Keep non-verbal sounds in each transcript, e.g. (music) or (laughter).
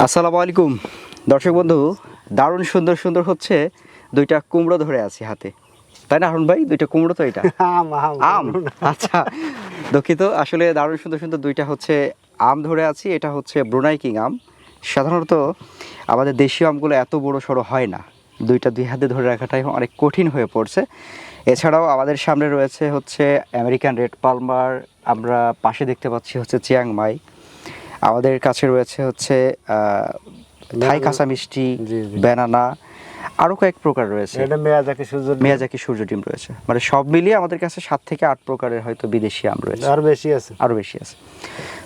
আসসালামু আলাইকুম। দর্শক বন্ধু দারুণ সুন্দর সুন্দর হচ্ছে দুইটা কুমড়ো ধরে আছি হাতে। তাই না হারুন ভাই? দুইটা কুমড়ো তো এটা? (laughs) আম আম আম। আচ্ছা। দুঃখিত আসলে দারুণ সুন্দর সুন্দর দুইটা হচ্ছে আম ধরে আছি এটা হচ্ছে ব্রুনাই কিং আম। সাধারণত আমাদের দেশীয় আমগুলো এত বড় সড়ো হয় না। দুইটা দুই হাতে ধরে রাখাটাই অনেক কঠিন হয়ে পড়ছে। এছাড়াও আমাদের সামনে রয়েছে হচ্ছে আমেরিকান রেড পালমার আমরা পাশে দেখতে পাচ্ছি হচ্ছে চিয়াংমাই আমাদের কাছে রয়েছে হচ্ছে থাই কাঁচা মিষ্টি। ব্যানানা আরও কয়েক প্রকার রয়েছে। মেয়াজাকি সূর্য ডিম। রয়েছে। মানে সব মিলিয়ে আমাদের কাছে সাত থেকে আট প্রকারের হয়তো বিদেশি আম রয়েছে। আর বেশি আছে। আরও বেশি আছে।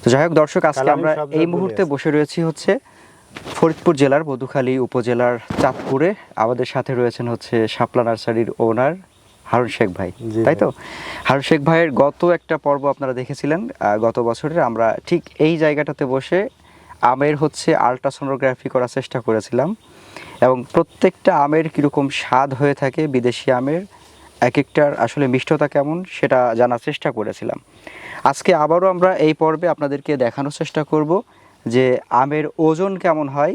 তো যাই হোক দর্শক আজকে আমরা এই মুহূর্তে বসে রয়েছি হচ্ছে ফরিদপুর জেলার মধুখালী উপজেলার চাঁদপুরে। আমাদের সাথে রয়েছেন হচ্ছে শাপলা নার্সারির ওনার হারুন শেখ ভাই তাই তো। হারুন শেখ ভাইয়ের গত একটা পর্ব আপনারা দেখেছিলেন গত বছরের। আমরা ঠিক এই জায়গাটাতে বসে আমের হচ্ছে আলট্রাসোনোগ্রাফি করার চেষ্টা করেছিলাম এবং প্রত্যেকটা আমের কীরকম স্বাদ হয়ে থাকে বিদেশি আমের এক একটার আসলে মিষ্টতা কেমন সেটা জানার চেষ্টা করেছিলাম। আজকে আবারও আমরা এই পর্বে আপনাদেরকে দেখানোর চেষ্টা করব যে আমের ওজন কেমন হয়।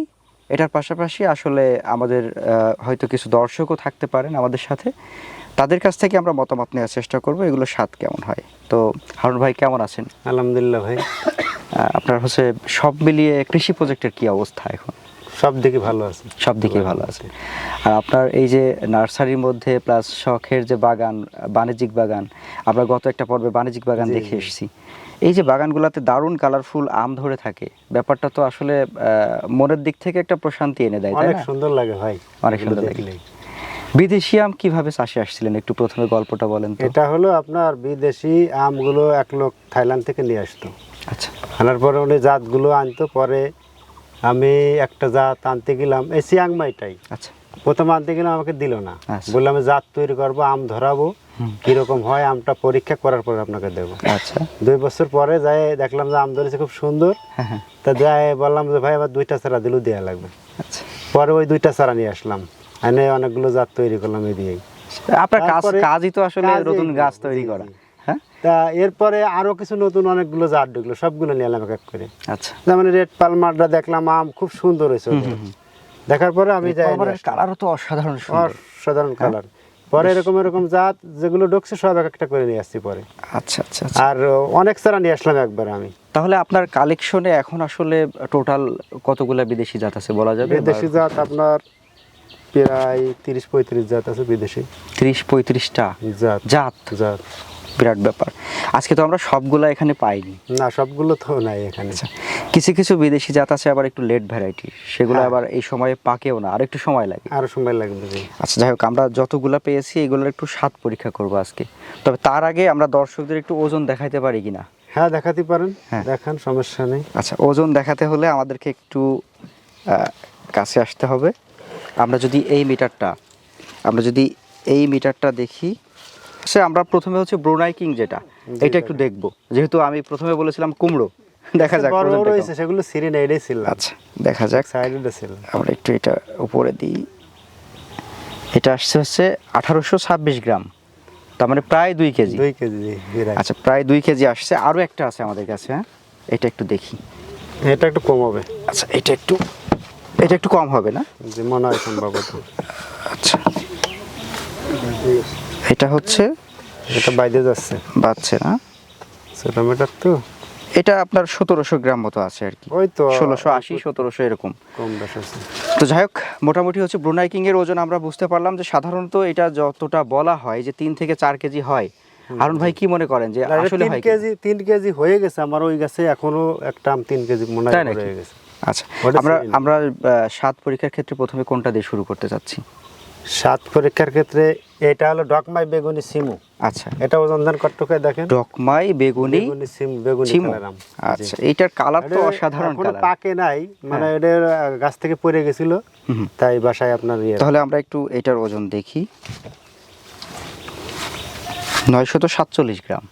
এটার পাশাপাশি আসলে আমাদের হয়তো কিছু দর্শকও থাকতে পারেন আমাদের সাথে। তাদের কাছ থেকে আমরা মতামত নেওয়ার চেষ্টা করব এগুলো স্বাদ কেমন হয়? তো হারুন ভাই কেমন আছেন? আলহামদুলিল্লাহ ভাই। আপনার হচ্ছে সব মিলিয়ে কৃষি প্রজেক্টের কি অবস্থা এখন? সব দিকে ভালো আছে। সব দিকেই ভালো আছে। আর আপনার এই যে নার্সারির মধ্যে প্লাস শখের যে বাগান বাণিজ্যিক বাগান আমরা গত একটা পর্বে বাণিজ্যিক বাগান দেখে এসেছি। এই যে বাগানগুলোতে দারুণ কালারফুল আম ধরে থাকে ব্যাপারটা তো আসলে আহ, মনের দিক থেকে একটা প্রশান্তি এনে দেয় অনেক সুন্দর লাগে ভাই। অনেক সুন্দর লাগে। বিদেশি আম কীভাবে চাষে আসছিলেন? একটু প্রথমে গল্পটা বলেন এটা হলো আপনার বিদেশি আমগুলো এক লোক থাইল্যান্ড থেকে নিয়ে আসতো। আচ্ছা। আনার পরে উনি জাতগুলো আনতো পরে আমি একটা জাত আনতে গেলাম এই চিয়াংমাইটাই আচ্ছা। প্রথম আনতে গেলাম আমাকে দিল না। আচ্ছা। বললাম আমি জাত তৈরি করব আম ধরাবো। কীরকম হয় আমটা পরীক্ষা করার পরে আপনাকে দেবো। আচ্ছা। দুই বছর পরে যাই দেখলাম যে আম ধরেছে খুব সুন্দর। হ্যাঁ হ্যাঁ। তা যাই বললাম যে ভাই আবার দুইটা চারা দিলেও দেওয়া লাগবে। আচ্ছা। পরে ওই দুইটা চারা নিয়ে আসলাম। এনে অনেকগুলো জাত তৈরি করলাম এই দিয়েই। আপনার কাজ কাজই তো আসলে নতুন গাছ তৈরি করা হ্যাঁ? তা এরপরে আরও কিছু নতুন অনেকগুলো জাত ঢুকলো সবগুলো নিয়ে এলাম এক এক করে। আচ্ছা। যেমন রেড পালমারটা দেখলাম আম খুব সুন্দর হয়েছে দেখার পরে আমি যাই কালারও তো অসাধারণ সুন্দর। অসাধারণ কালার পরে এরকম এরকম জাত যেগুলো ঢুকছে সব এক একটা করে নিয়ে আসছি পরে। আচ্ছা আচ্ছা আচ্ছা। আর অনেক চারা নিয়ে আসলাম একবার আমি। তাহলে আপনার কালেকশনে এখন আসলে টোটাল কতগুলা বিদেশি জাত আছে বলা যাবে? বিদেশি জাত আপনার প্রায় তিরিশ পঁয়ত্রিশ জাত আছে বিদেশি। ত্রিশ পঁয়ত্রিশটা? জাত জাত? জাত। বিরাট ব্যাপার। আজকে তো আমরা সবগুলা এখানে পাইনি। না সবগুলো তো নাই এখানে। আচ্ছা কিছু কিছু বিদেশি জাত আছে আবার একটু লেট ভ্যারাইটি সেগুলো হ্যাঁ। আবার এই সময়ে পাকেও না আর একটু সময় লাগে। আরও সময় লাগবে আচ্ছা যাই হোক আমরা যতগুলা পেয়েছি এগুলোর একটু স্বাদ পরীক্ষা করব আজকে। তবে তার আগে আমরা দর্শকদের একটু ওজন দেখাইতে পারি কিনা? হ্যাঁ দেখাতে পারেন হ্যাঁ। দেখান সমস্যা নেই। আচ্ছা ওজন দেখাতে হলে আমাদেরকে একটু কাছে আসতে হবে। আমরা যদি এই মিটারটা আমরা যদি এই মিটারটা দেখি সে আমরা প্রথমে হচ্ছে ব্রোনাই কিং যেটা এটা একটু দেখব। যেহেতু আমি প্রথমে বলেছিলাম কুমড়ো দেখা যাক বড় বড় রয়েছে সেগুলো সিঁড়ি নেই এটাই ছিল আচ্ছা দেখা যাক। সাইডে ছিল আমরা একটু এটা উপরে দিই। এটা আসছে হচ্ছে আঠারোশো ছাব্বিশ গ্রাম তার মানে প্রায় দুই কেজি। দুই কেজি আচ্ছা প্রায় দুই কেজি আসছে। আরও একটা আছে আমাদের কাছে হ্যাঁ? এটা একটু দেখি। এটা একটু কম হবে। আচ্ছা এটা একটু এটা একটু কম হবে না? যে মনে হয় সম্ভবত। আচ্ছা। এটা হচ্ছে? এটা বাইরে যাচ্ছে। বাচ্চা না। ছোট মিটার তো। এটা আপনার সতেরোশো গ্রাম মতো আছে আর কি। ওই তো। ষোলোশো আশি সতেরোশো এরকম। কম বেশ আছে। তো যাই হোক মোটামুটি হচ্ছে ব্রুনাই কিং এর ওজন আমরা বুঝতে পারলাম যে সাধারণত এটা যতটা বলা হয় যে তিন থেকে চার কেজি হয়। হারুন ভাই কি মনে করেন যে আসলে তিন কেজি তিন কেজি হয়ে গেছে আমার ওই গাছে এখনও একটা আম তিন কেজি মনে হয় হয়ে গেছে। আচ্ছা আমরা আমরা স্বাদ পরীক্ষার ক্ষেত্রে প্রথমে কোনটা দিয়ে শুরু করতে চাচ্ছি? সাত পরীক্ষার ক্ষেত্রে এটা হলো ডকমাই বেগুনি সিমু। আচ্ছা। এটা ওজন দেন কট্টকে দেখেন? ডকমাই বেগুনি বেগুনি সিম বেগুনি চিমু আচ্ছা এইটার কালার তো অসাধারণ কালার। পাকে নাই মানে এটা গাছ থেকে পড়ে গেছিল। তাই বাসায় আপনার ইয়ে। তাহলে আমরা একটু এটার ওজন দেখি। নয়শত সাতচল্লিশ গ্রাম।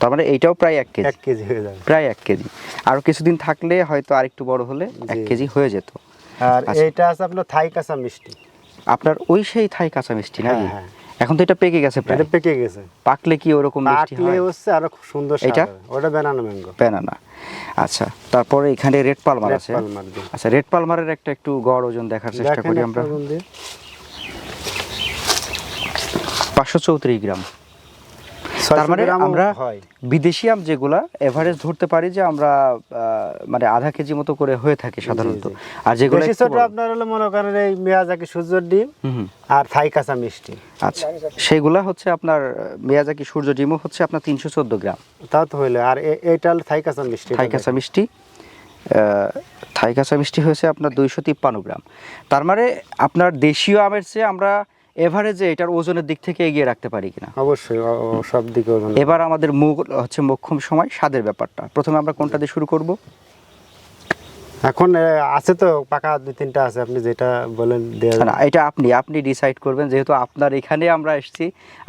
তার মানে এইটাও প্রায় এক কেজি। এক কেজি হয়ে যাবে। প্রায় এক কেজি। আরও কিছুদিন থাকলে হয়তো আরেকটু বড় হলে এক কেজি হয়ে যেত। আর আচ্ছা। এইটা আছে আপনার থাই কাঁচা মিষ্টি। আপনার ওই সেই থাই কাঁচা মিষ্টি নাকি? হ্যাঁ, হ্যাঁ। এখন তো এটা পেকে গেছে প্রায়। এটা পেকে গেছে। পাকলে কি ওরকম মিষ্টি পাকলে হচ্ছে আরও খুব সুন্দর? এটা ওটা ব্যানানা ম্যাঙ্গো ব্যানানা আচ্ছা তারপরে এখানে রেড পালমার আছে। আচ্ছা রেড পালমারের একটা একটু গড় ওজন দেখার চেষ্টা করি আমরা। পাঁচশো চৌত্রিশ গ্রাম। তার মানে আমরা বিদেশি আম যেগুলা এভারেজ ধরতে পারি যে আমরা মানে আধা কেজি মতো করে হয়ে থাকে সাধারণত। আর যেগুলো ছোট আপনার হলো মনে করেন এই মেয়াজাকি সূর্যের ডিম আর থাই কাঁচা মিষ্টি। আচ্ছা সেগুলা হচ্ছে আপনার মেয়াজাকি সূর্য ডিমও হচ্ছে আপনার তিনশো চোদ্দ গ্রাম। তাও তো হইল আর এ- এইটা হলো থাই কাঁচা মিষ্টি। থাই কাঁচা মিষ্টি আহ, থাই কাঁচা মিষ্টি হয়েছে আপনার দুইশো তিপ্পান্ন গ্রাম। তার মানে আপনার দেশীয় আমের চেয়ে আমরা এভারেজে এটার ওজনের দিক থেকে এগিয়ে রাখতে পারি কিনা? অবশ্যই সব দিকে ওজন এবার আমাদের মুখ হচ্ছে মোক্ষম সময় স্বাদের ব্যাপারটা। প্রথমে আমরা কোনটা দিয়ে শুরু করব? এখন আছে তো পাকা দুই তিনটা আছে আপনি যেটা বলেন না এটা আপনি আপনি ডিসাইড করবেন যেহেতু আপনার এখানে আমরা এসেছি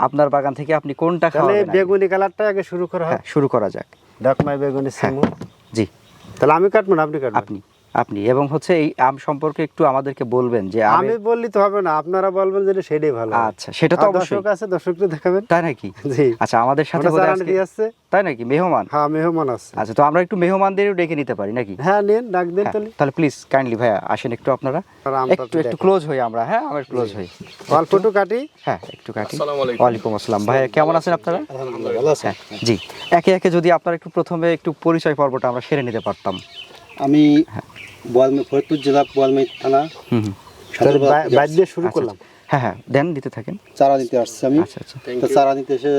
আপনার বাগান থেকে আপনি কোনটা আগে? বেগুনি কালারটা আগে শুরু করা হ্যাঁ হয় শুরু করা যাক। ডাকমাই বেগুনি হ্যাঁ। সিমু জি। তাহলে আমি কাটবো না আপনি কাটবেন? আপনি। আপনি এবং হচ্ছে এই আম সম্পর্কে একটু আমাদেরকে বলবেন যে আমি বললি তো হবে না আপনারা বলবেন যে সেটাই ভালো আচ্ছা সেটা তো অবশ্যই। দর্শক আছে দর্শকদের দেখাবেন। তাই নাকি? জি। আচ্ছা আমাদের সাথে বোধহয় আজকে- দিয়ে তাই নাকি? মেহমান? হ্যাঁ মেহমান আছে। আচ্ছা তো আমরা একটু মেহমানদেরও ডেকে নিতে পারি নাকি? হ্যাঁ নেন ডাক দেন হ্যাঁ, তাহলে। তাহলে প্লিজ কাইন্ডলি ভাইয়া আসেন একটু আপনারা। একটু একটু ক্লোজ হই আমরা হ্যাঁ আমার ক্লোজ হই। অল্প একটু কাটি। হ্যাঁ একটু কাটি। আসসালামু আলাইকুম। ওয়ালাইকুম আসসালাম। ভাইয়া কেমন আছেন আপনারা? ভালো আছে। হ্যাঁ জি। একে একে যদি আপনারা একটু প্রথমে একটু পরিচয় পর্বটা আমরা সেরে নিতে পারতাম। আমি বোয়ালমি ফরিদপুর জেলা বোয়ালমি থানা। বাইর দিয়ে শুরু আচ্ছা, করলাম। হ্যাঁ হ্যাঁ দেন দিতে থাকেন। চারা নিতে আসছি আমি। আচ্ছা আচ্ছা। তো চারা নিতে এসে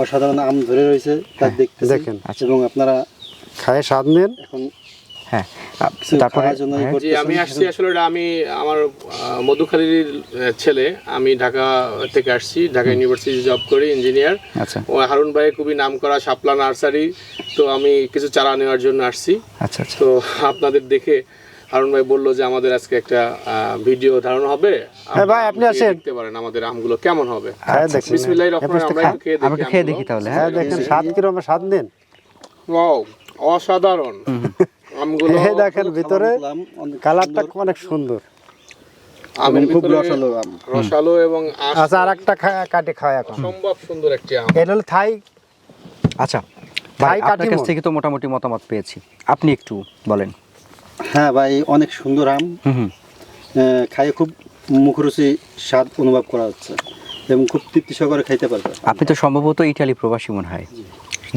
অসাধারণ আম ধরে রয়েছে তা দেখতে দেখেন। আচ্ছা। এবং আপনারা খায় স্বাদ নেন। এখন হ্যাঁ তারপরে হ্যাঁ, আমি আসছি আসলে আমি আমার মধুখালীর ছেলে। আমি ঢাকা থেকে আসছি ঢাকা ইউনিভার্সিটি জব করি ইঞ্জিনিয়ার। আচ্ছা। ও হারুন ভাই খুবই নাম করা শাপলা নার্সারি। তো আমি কিছু চারা নেওয়ার জন্য আসছি। আচ্ছা আচ্ছা। তো আপনাদের দেখে হারুন ভাই বলল যে আমাদের আজকে একটা ভিডিও ধারণ হবে। হ্যাঁ ভাই, আপনি আসেন। দেখতে পারেন আমাদের আমগুলো কেমন হবে। খায় দেখেন। বিসমিল্লাহির রহমানির রহিম, আমরা খেয়ে আমরা খেয়ে দেখি তাহলে। হ্যাঁ হ্যাঁ দেখেন Wow, অসাধারণ। আমগুলো এই দেখেন ভিতরে কালারটা অনেক সুন্দর। আমের খুব রসালো আম। রসালো এবং আচ্ছা আর একটা কাটে খায় এখন। সম্ভব সুন্দর একটি আম। এটা হলো থাই আচ্ছা ভাই ভাই আপনার কাছ থেকে তো মোটামুটি মতামত পেয়েছি। আপনি একটু বলেন। হ্যাঁ ভাই অনেক সুন্দর আম। খাইয়ে খুব মুখরুচি স্বাদ অনুভব করা হচ্ছে এবং খুব তৃপ্তি সহকারে খাইতে পারবে। আপনি তো সম্ভবত ইটালি প্রবাসী মনে হয়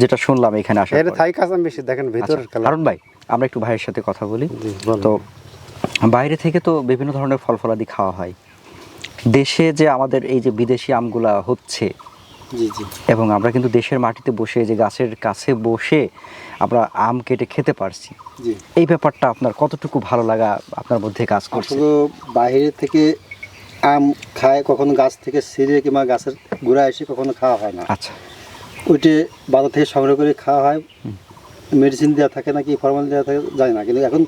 যেটা শুনলাম এখানে আসার এটা। থাই কাঁচা বেশি দেখেন ভিতরের আচ্ছা, কালার ভাই আমরা একটু ভাইয়ের সাথে কথা বলি। তো বাইরে থেকে তো বিভিন্ন ধরনের ফল ফলাদি খাওয়া হয়। দেশে যে আমাদের এই যে বিদেশি আমগুলা হচ্ছে এবং আমরা কিন্তু দেশের মাটিতে বসে এই যে গাছের কাছে বসে আমরা আম কেটে খেতে পারছি। এই ব্যাপারটা আপনার কতটুকু ভালো লাগা আপনার মধ্যে কাজ করছে? বাইরে থেকে আম খায় কখনো গাছ থেকে ছিঁড়ে কিংবা গাছের গোড়া এসে কখনো খাওয়া হয় না। আচ্ছা। ওইটি বাজার থেকে সংগ্রহ করে খাওয়া হয়। মেডিসিন দেওয়া থাকে নাকি ফরমাল দেওয়া থাকে জানি না। কিন্তু এখন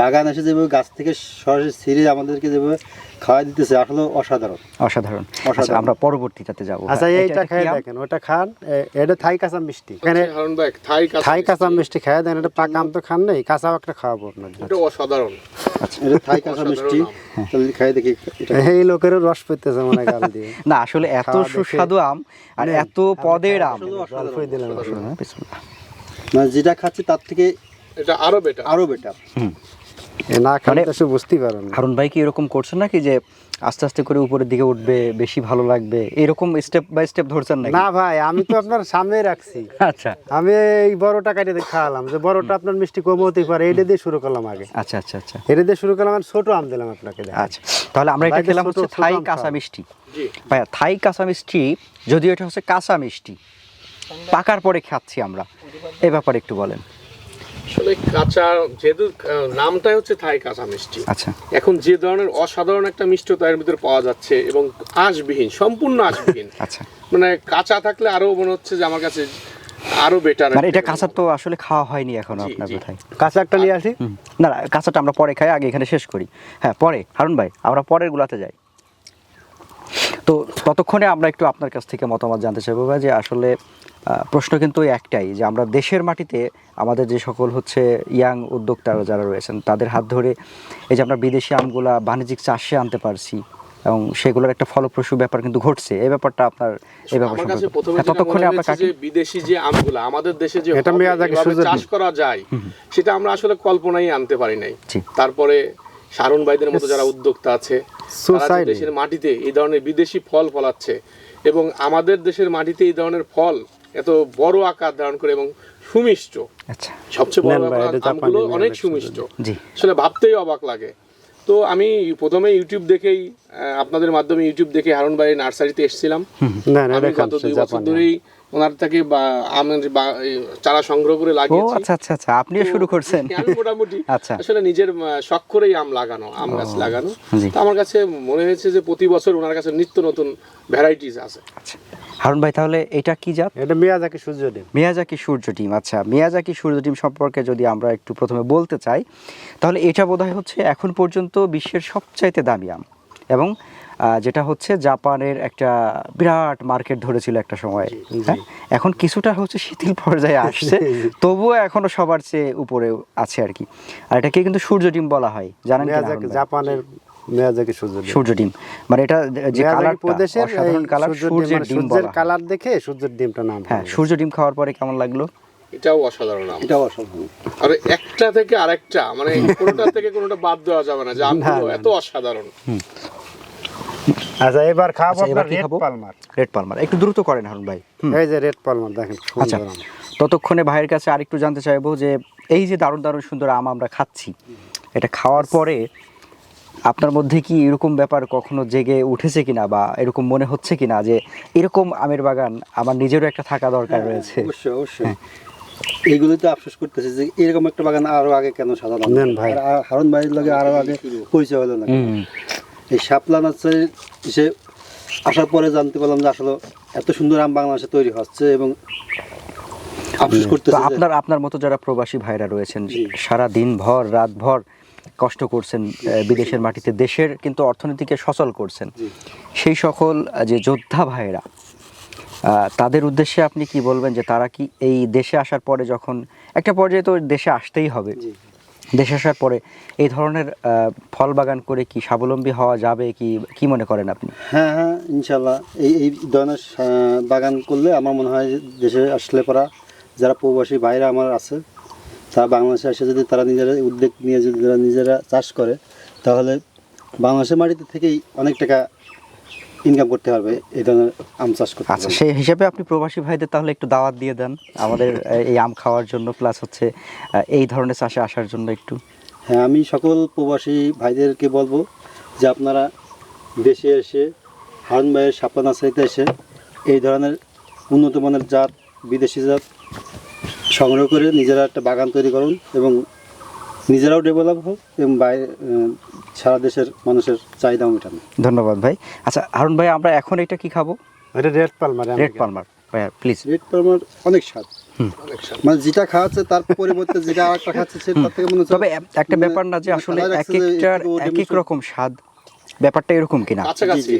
বাগান এসে যেভাবে গাছ থেকে সরাসরি ছিঁড়ে আমাদেরকে যেভাবে খাওয়া দিতেছে আসলে অসাধারণ। অসাধারণ। আচ্ছা অসাধারণ। আমরা পরবর্তীটাতে যাব। আচ্ছা এইটা খায় দেখেন ওটা খান এটা থাই কাঁচা মিষ্টি। এখানে ভাই থাই কাঁচা মিষ্টি। খায় দেন এটা পাকা আম তো খান নেই কাঁচাও একটা খাওয়াবো আপনাদের এটা অসাধারণ। এটা থাই কাঁচা অসাধারণ মিষ্টি। তাহলে খাই দেখি এই লোকেরও রস পেতেছে মনে গাল দিয়ে। (laughs) না আসলে এত সুস্বাদু আম আর এত পদের আম। দিলাম। হ্যাঁ। মানে যেটা খাচ্ছি তার থেকে এটা আরও বেটার আরও বেটার না খালে মানে- তো সে বুঝতেই পারেন না। হারুন ভাই কি এরকম করছেন নাকি যে আস্তে আস্তে করে উপরের দিকে উঠবে বেশি ভালো লাগবে? এরকম স্টেপ বাই স্টেপ ধরছেন নাকি? না ভাই আমি তো আপনার সামনে রাখছি। আচ্ছা। আমি এই বড়টা কাটে খাওয়ালাম। যে বড়টা আপনার মিষ্টি কম হতেই পারে এটা দিয়ে শুরু করলাম আগে। আচ্ছা আচ্ছা আচ্ছা। এটা দিয়ে শুরু করলাম আর ছোট আম দিলাম আপনাকে আচ্ছা। তাহলে আমরা এটা খেলাম হচ্ছে থাই কাঁচা মিষ্টি। জি। ভাইয়া থাই কাঁচা মিষ্টি যদিও এটা হচ্ছে কাঁচা মিষ্টি। পাকার পরে খাচ্ছি আমরা। এই ব্যাপারে একটু বলেন। আসলে কাঁচা যেহেতু নামটাই হচ্ছে থাই কাঁচা মিষ্টি। আচ্ছা। এখন যে ধরনের অসাধারণ একটা মিষ্টতা এর ভিতরে পাওয়া যাচ্ছে এবং আঁশবিহীন সম্পূর্ণ আঁশবিহীন। (laughs) আচ্ছা। মানে কাঁচা থাকলে আরও মনে হচ্ছে যে আমার কাছে আরও বেটার মানে এটা কাঁচা তো আসলে খাওয়া হয়নি এখনও আপনার। কোথায়। কাঁচা একটা নিয়ে আসি। না না কাঁচাটা আমরা পরে খাই আগে এখানে শেষ করি। হ্যাঁ পরে হারুন ভাই আমরা পরের গুলাতে যাই। তো ততক্ষণে আমরা একটু আপনার কাছ থেকে মতামত জানতে চাইব ভাই যে আসলে প্রশ্ন কিন্তু ওই একটাই যে আমরা দেশের মাটিতে আমাদের যে সকল হচ্ছে ইয়াং উদ্যোক্তারা যারা রয়েছেন তাদের হাত ধরে এই যে আমরা বিদেশি আমগুলা বাণিজ্যিক চাষে আনতে পারছি এবং সেগুলোর একটা ফলপ্রসূ ব্যাপার কিন্তু ঘটছে। এই ব্যাপারটা আপনার এই ব্যাপার সম্পর্কে- হ্যাঁ, ততক্ষণে আপনার বিদেশি যে আমগুলো আমাদের দেশে যে এটা চাষ করা যায় সেটা আমরা আসলে কল্পনাই আনতে পারি নাই। তারপরে শারুন ভাইদের মতো যারা উদ্যোক্তা আছে. দেশের মাটিতে এই ধরনের বিদেশি ফল ফলাচ্ছে এবং আমাদের দেশের মাটিতে এই ধরনের ফল এত বড় আকার ধারণ করে এবং সুমিষ্ট। আচ্ছা। সবচেয়ে বড় আমগুলো অনেক সুমিষ্ট। আসলে ভাবতেই অবাক লাগে। তো আমি প্রথমে ইউটিউব দেখেই আপনাদের মাধ্যমে ইউটিউব দেখে হারুন নার্সারিতে এসেছিলাম। আমি গত দুই বছর ধরেই ওনার থেকে আমের চারা সংগ্রহ করে লাগিয়েছি। আচ্ছা আচ্ছা আচ্ছা আপনিও শুরু করছেন। আমি মোটামুটি আচ্ছা। আসলে নিজের শখ করেই আম লাগানো আম গাছ লাগানো। তো আমার কাছে মনে হয়েছে যে প্রতি বছর ওনার কাছে নিত্য নতুন ভ্যারাইটিস আছে। আচ্ছা। হারুন ভাই তাহলে এটা কি জাত? এটা মেয়াজাকি সূর্য ডিম। মিয়াজাকি সূর্য টিম আচ্ছা। মিয়াজাকি সূর্য টিম সম্পর্কে যদি আমরা একটু প্রথমে বলতে চাই তাহলে এটা বোধহয় হচ্ছে এখন পর্যন্ত বিশ্বের সবচাইতে দামি আম। এবং যেটা হচ্ছে জাপানের একটা বিরাট মার্কেট ধরেছিল একটা সময়। হ্যাঁ? এখন কিছুটা হচ্ছে শিথিল পর্যায়ে আসছে (laughs) তবুও এখনও সবার চেয়ে উপরে আছে আর কি। আর এটাকে কিন্তু সূর্য ডিম বলা হয়। জানেন? জাপানের মেয়াজাকি সূর্য ডিম? সূর্য ডিম। মানে এটা যে কালারটা প্রদেশের অসাধারণ এই কালার সূর্যের ডিম, সূর্যের মানে। কালার দেখে সূর্যের ডিমটা নাম হ্যাঁ সূর্য ডিম খাওয়ার পরে কেমন লাগল? এটাও অসাধারণ আম এটাও অসাধারণ। আর একটা থেকে আরেকটা মানে কোনোটা থেকে কোনোটা বাদ দেওয়া যাবে না যে আমগুলো। এত অসাধারণ। আচ্ছা এবার খাব আচ্ছা, আপনার রেড পালমার রেড পালমার একটু দ্রুত করেন হারুন ভাই। এই যে রেড পালমার দেখেন আচ্ছা ততক্ষণে ভাইয়ের কাছে আরেকটু জানতে চাইব যে এই যে দারুণ দারুণ সুন্দর আম আমরা খাচ্ছি এটা খাওয়ার পরে আপনার মধ্যে কি এরকম ব্যাপার কখনো জেগে উঠেছে কিনা বা এরকম মনে হচ্ছে কিনা যে এরকম আমের বাগান আমার নিজেরও একটা থাকা দরকার রয়েছে? অবশ্যই অবশ্যই। এইগুলোই তো আফসোস করতেছে যে এরকম একটা বাগান আরও আগে কেন সাজানো ভাই। হারুন ভাইয়ের লগে আরও আগে পরিচয় হলো না এই শাপলা নার্সারি এসে আসার পরে জানতে পারলাম যে আসলে এত সুন্দর আম বাংলাদেশে তৈরি হচ্ছে এবং আফসোস করতেছে আপনার আপনার মতো যারা প্রবাসী ভাইরা রয়েছেন জি। সারা দিন ভর রাত ভর কষ্ট করছেন বিদেশের মাটিতে দেশের কিন্তু অর্থনীতিকে সচল করছেন। সেই সকল যে যোদ্ধা আহ, তাদের উদ্দেশ্যে আপনি কি বলবেন যে তারা কি এই দেশে আসার পরে যখন একটা পর্যায়ে তো দেশে আসতেই হবে। দেশে আসার পরে এই ধরনের ফল বাগান করে কি স্বাবলম্বী হওয়া যাবে কি কি মনে করেন আপনি? হ্যাঁ হ্যাঁ ইনশাল্লাহ এই এই ধরনের বাগান করলে আমার মনে হয় দেশে আসলে পরা যারা প্রবাসী ভাইরা আমার আছে তারা বাংলাদেশে এসে যদি তারা নিজেরা উদ্যোগ নিয়ে যদি তারা নিজেরা চাষ করে তাহলে বাংলাদেশের মাটিতে থেকেই অনেক টাকা ইনকাম করতে পারবে এই ধরনের আম চাষ করতে। আচ্ছা সেই হিসাবে আপনি প্রবাসী ভাইদের তাহলে একটু দাওয়াত দিয়ে দেন আমাদের এই আম খাওয়ার জন্য প্লাস হচ্ছে এই ধরনের চাষে আসার জন্য একটু। হ্যাঁ আমি সকল প্রবাসী ভাইদেরকে বলব যে আপনারা দেশে এসে হারুন ভাইয়ের সাপলা নার্সারিতে এসে এই ধরনের উন্নত মানের জাত বিদেশি জাত সংগ্রহ করে নিজেরা একটা বাগান তৈরি করুন এবং নিজেরাও ডেভেলপ হোক এবং বাইরে সারা দেশের মানুষের চাহিদা মেটান। ধন্যবাদ ভাই। আচ্ছা হারুন ভাই আমরা এখন এটা কি খাব? এটা রেড পালমার রেড পালমার ভাইয়া প্লিজ রেড পারমার অনেক স্বাদ। অনেক মানে যেটা খাওয়াচ্ছে তার পরিবর্তে যেটা আরেকটা খাচ্ছে থেকে মনে হচ্ছে তবে একটা ব্যাপার না যে আসলে এক একটার এক এক রকম স্বাদ। ব্যাপারটা এরকম কিনা? কাছাকাছি।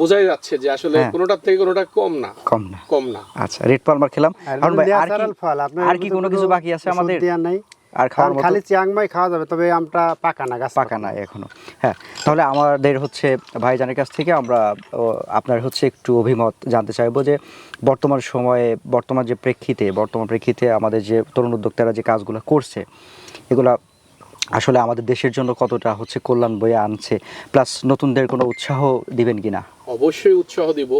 বোঝাই যাচ্ছে যে আসলে হ্যাঁ। কোনোটার থেকে কোনোটা কম না। কম না। কম না। আচ্ছা রেড পালমার খেলাম। আর ভাই আর কি ফল আপনার আর কি কোনো কিছু বাকি আছে আমাদের? নাই। আর খাওয়ার মতো? খালি চিয়াংমাই খাওয়া যাবে তবে আমটা পাকা না গাছ পাকা নাই এখনও। হ্যাঁ তাহলে আমাদের হচ্ছে ভাইজানের কাছ থেকে আমরা আপনার হচ্ছে একটু অভিমত জানতে চাইব যে বর্তমান সময়ে বর্তমান যে প্রেক্ষিতে বর্তমান প্রেক্ষিতে আমাদের যে তরুণ উদ্যোক্তারা যে কাজগুলো করছে এগুলা আসলে আমাদের দেশের জন্য কতটা হচ্ছে কল্যাণ বয়ে আনছে প্লাস নতুনদের কোনো উৎসাহ দিবেন কিনা? অবশ্যই উৎসাহ দিব।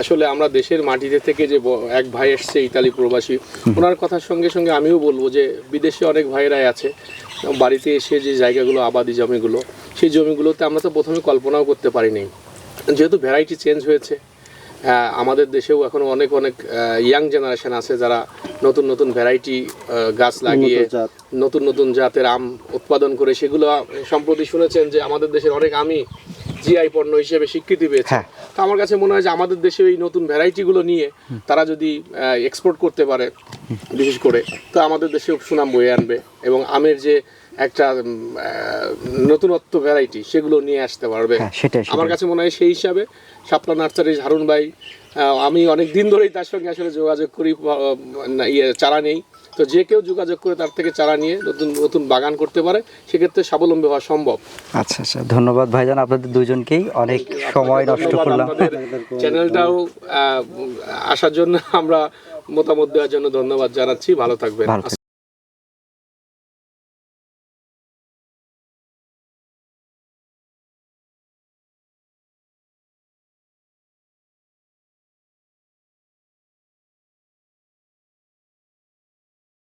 আসলে আমরা দেশের মাটিতে থেকে যে এক ভাই এসছে ইতালি প্রবাসী ওনার কথার সঙ্গে সঙ্গে আমিও বলব যে বিদেশে অনেক ভাইরাই আছে বাড়িতে এসে যে জায়গাগুলো আবাদি জমিগুলো সেই জমিগুলোতে আমরা তো প্রথমে কল্পনাও করতে পারিনি। যেহেতু ভ্যারাইটি চেঞ্জ হয়েছে আমাদের দেশেও এখন অনেক অনেক ইয়াং জেনারেশন আছে যারা নতুন নতুন ভ্যারাইটি গাছ লাগিয়ে নতুন নতুন জাতের আম উৎপাদন করে সেগুলো সম্প্রতি শুনেছেন যে আমাদের দেশের অনেক আমই জিআই পণ্য হিসেবে স্বীকৃতি পেয়েছে। হ্যাঁ। তো আমার কাছে মনে হয় যে আমাদের দেশে এই নতুন ভ্যারাইটিগুলো নিয়ে তারা যদি এক্সপোর্ট করতে পারে বিশেষ করে তো আমাদের দেশেও সুনাম বয়ে আনবে এবং আমের যে একটা নতুনত্ব ভ্যারাইটি সেগুলো নিয়ে আসতে পারবে। হ্যাঁ। আমার কাছে মনে হয় সেই হিসাবে শাপলা নার্সারির হারুন ভাই আমি অনেক দিন ধরেই তার সঙ্গে আসলে যোগাযোগ করি ইয়ে চারা নেই। তো যে কেউ যোগাযোগ করে তার থেকে চারা নিয়ে নতুন নতুন বাগান করতে পারে সেক্ষেত্রে স্বাবলম্বী হওয়া সম্ভব। আচ্ছা আচ্ছা ধন্যবাদ ভাইজান আপনাদের দুজনকেই অনেক সময় নষ্ট করলাম। চ্যানেলটাও আসার জন্য আমরা মতামত দেওয়ার জন্য ধন্যবাদ জানাচ্ছি। ভালো থাকবেন।